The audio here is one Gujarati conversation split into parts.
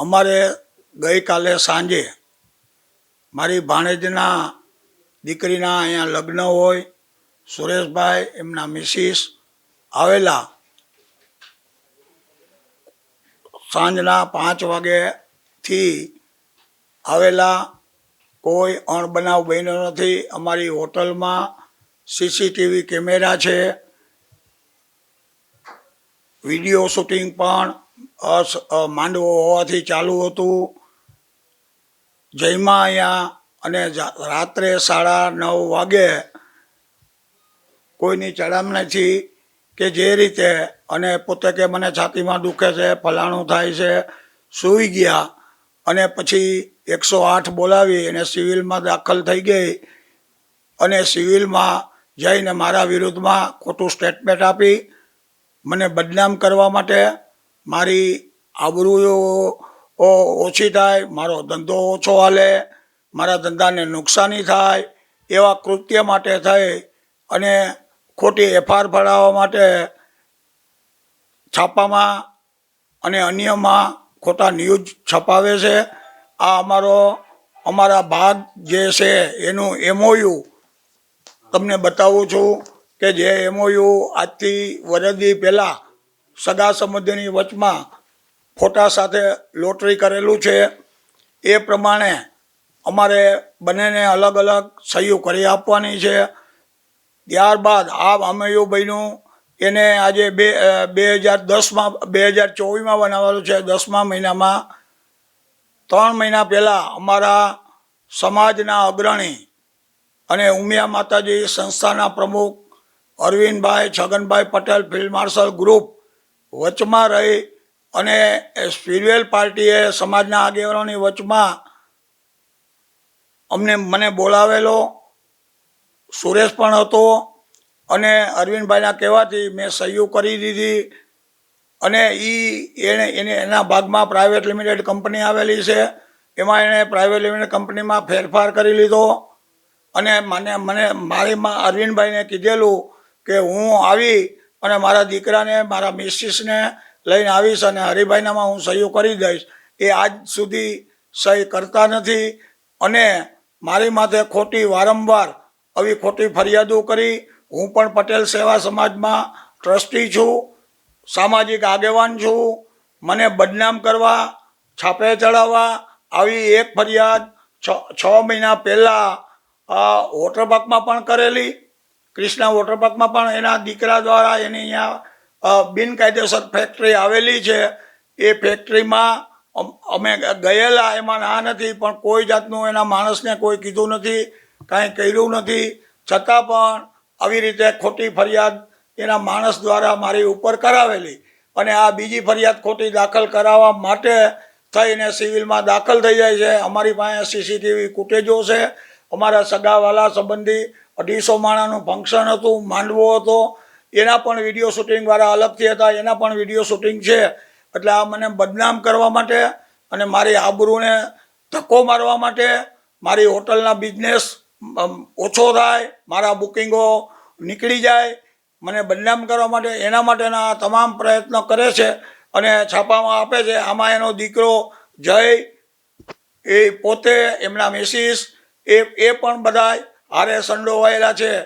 અમારે ગઈકાલે સાંજે મારી ભાણેજના દીકરીના અહીંયા લગ્ન હોય, સુરેશભાઈ, એમના મિસિસ આવેલા સાંજના પાંચ વાગેથી આવેલા કોઈ અણબનાવ બન્યો નથી. અમારી હોટલમાં સીસીટીવી કેમેરા છે. વીડિયો શૂટિંગ પણ માંડવો હોવાથી ચાલુ હતું. જયમાં અહીંયા અને રાત્રે સાડા નવ વાગે કોઈની ચડામ નથી કે જે રીતે અને પોતે કે મને છાતીમાં દુખે છે, ફલાણું થાય છે, સૂઈ ગયા અને પછી એકસો આઠ બોલાવી અને સિવિલમાં દાખલ થઈ ગઈ અને સિવિલમાં જઈને મારા વિરુદ્ધમાં ખોટું સ્ટેટમેન્ટ આપી. મને બદનામ કરવા માટે મારી આબરૂ ઓછી થાય, મારો ધંધો ઓછો હાલે, મારા ધંધાને નુકસાની થાય, એવા કૃત્ય માટે થઈ અને ખોટી એફઆર ફડાવવા માટે છાપામાં અને અન્યમાં ખોટા ન્યૂઝ છપાવે છે. આ અમારો, અમારા ભાગ જે છે એનું એમઓયુ તમને બતાવું છું કે જે એમઓયુ આજથી વરદી પહેલાં સગા સંબંધીની વચમાં ફોટા સાથે લોટરી કરેલું છે. એ પ્રમાણે અમારે બંનેને અલગ અલગ સહીઓ કરી આપવાની છે. ત્યારબાદ આ અમયું બન્યું એને આજે બે બે હજાર દસમાં, બે હજાર ચોવીસમાં બનાવેલું છે. દસમા મહિનામાં ત્રણ મહિના પહેલાં અમારા સમાજના અગ્રણી અને ઉમિયા માતાજી સંસ્થાના પ્રમુખ Arvindbhai Chhaganbhai Patel field marshal group વચમાં રહી અને સ્પિરિચ્યુઅલ પાર્ટીએ સમાજના આગેવાનોની વચમાં અમને મને બોલાવેલો. સુરેશ પણ હતો અને અરવિંદભાઈના કહેવાથી મેં સહીઓ કરી દીધી અને એ એને એને એના ભાગમાં પ્રાઇવેટ લિમિટેડ કંપની આવેલી છે. એમાં એણે પ્રાઇવેટ લિમિટેડ કંપનીમાં ફેરફાર કરી લીધો અને મને મને મારી અરવિંદભાઈને કીધેલું કે હું આવી અને મારા દીકરાને, મારા મિસિસને લઈને આવીશ અને હરિભાઈનામાં હું સહીઓ કરી દઈશ. એ આજ સુધી સહી કરતા નથી અને મારી માથે ખોટી વારંવાર આવી ખોટી ફરિયાદો કરી. હું પણ પટેલ સેવા સમાજમાં ટ્રસ્ટી છું, સામાજિક આગેવાન છું. મને બદનામ કરવા, છાપે ચડાવવા આવી એક ફરિયાદ છ છ મહિના પહેલાં આ પણ કરેલી. કૃષ્ણા વોટર પાર્કમાં પણ એના દીકરા દ્વારા એની અહીંયા બિનકાયદેસર ફેક્ટરી આવેલી છે. એ ફેક્ટરીમાં અમે ગયેલા, એમાં ના નથી, પણ કોઈ જાતનું એના માણસને કોઈ કીધું નથી, કાંઈ કર્યું નથી. છતાં પણ આવી રીતે ખોટી ફરિયાદ એના માણસ દ્વારા મારી ઉપર કરાવેલી. અને આ બીજી ફરિયાદ ખોટી દાખલ કરાવવા માટે થઈને સિવિલમાં દાખલ થઈ જાય છે. અમારી પાસે સીસીટીવી ફૂટેજો છે. અમારા સગાવાલા સંબંધી અઢીસો માણાનું ફંક્શન હતું, માંડવો હતો. એના પણ વીડિયો શૂટિંગવાળા અલગથી હતા, એના પણ વીડિયો શૂટિંગ છે. એટલે આ મને બદનામ કરવા માટે અને મારી આબરૂને ધક્કો મારવા માટે મારી હોટલના બિઝનેસ ઓછો થાય, મારા બુકિંગો નીકળી જાય. મને બદનામ કરવા માટે એના માટેના આ તમામ પ્રયત્નો કરે છે અને છાપામાં આપે છે. આમાં એનો દીકરો જય, એ પોતે, એમના મિસિસ એ એ પણ બધા હારે સંડોવાયેલા છે.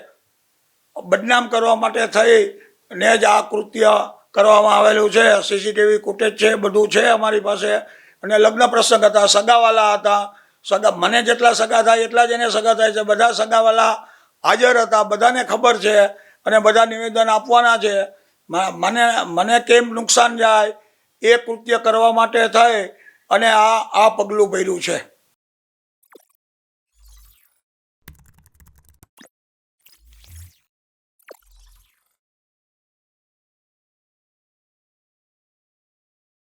બદનામ કરવા માટે થઈ ને જ આ કૃત્ય કરવામાં આવેલું છે. સીસીટીવી ફૂટેજ છે, બધું છે અમારી પાસે. અને લગ્ન પ્રસંગ હતા, સગાવાલા હતા. સગા, મને જેટલા સગા થાય એટલા જ એને સગા થાય છે. બધા સગાવાલા હાજર હતા, બધાને ખબર છે અને બધા નિવેદન આપવાના છે. મને મને કેમ નુકસાન જાય એ કૃત્ય કરવા માટે થઈ અને આ આ પગલું ભર્યું છે.